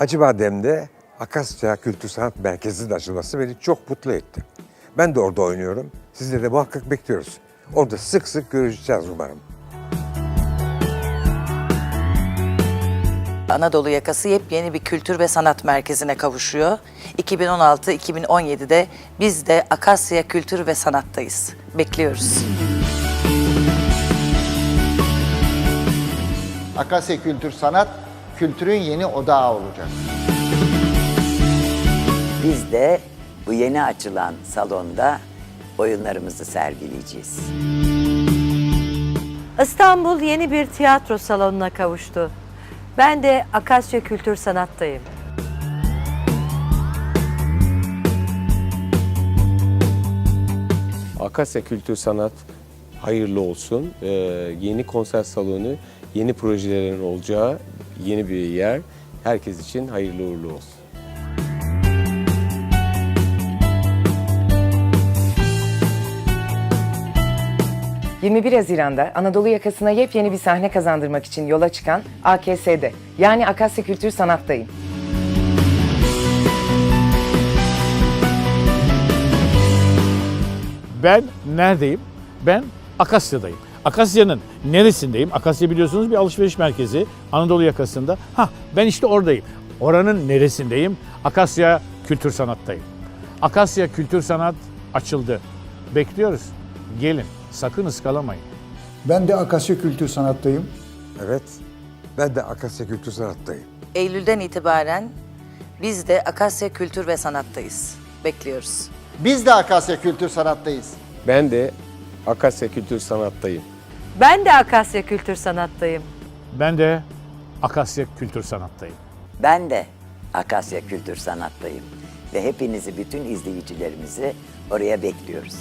Acıbadem'de Akasya Kültür Sanat Merkezi'nin açılması beni çok mutlu etti. Ben de orada oynuyorum. Sizleri de muhakkak bekliyoruz. Orada sık sık görüşeceğiz umarım. Anadolu yakası yepyeni bir kültür ve sanat merkezine kavuşuyor. 2016-2017'de biz de Akasya Kültür ve Sanat'tayız. Bekliyoruz. Akasya Kültür Sanat, kültürün yeni odağı olacak. Biz de bu yeni açılan salonda oyunlarımızı sergileyeceğiz. İstanbul yeni bir tiyatro salonuna kavuştu. Ben de Akasya Kültür Sanat'tayım. Akasya Kültür Sanat hayırlı olsun. Ee, yeni konser salonu, yeni projelerin olacağı yeni bir yer. Herkes için hayırlı uğurlu olsun. – 21 Haziran'da Anadolu yakasına yepyeni bir sahne kazandırmak için yola çıkan AKS'de yani Akasya Kültür Sanat'tayım. Ben neredeyim? Ben Akasya'dayım. Akasya'nın neresindeyim? Akasya biliyorsunuz bir alışveriş merkezi Anadolu yakasında. Ha ben işte oradayım. Oranın neresindeyim? Akasya Kültür Sanat'tayım. Akasya Kültür Sanat açıldı. Bekliyoruz. Gelin. Sakın ıskalamayın. Ben de Akasya Kültür Sanat'tayım. Evet, ben de Akasya Kültür Sanat'tayım. Eylül'den itibaren biz de Akasya Kültür ve Sanat'tayız. Bekliyoruz. Biz de Akasya Kültür Sanat'tayız. Ben de Akasya Kültür Sanat'tayım. Ben de Akasya Kültür Sanat'tayım. Ben de Akasya Kültür Sanat'tayım. Ben de Akasya Kültür Sanat'tayım ve hepinizi bütün izleyicilerimizi oraya bekliyoruz.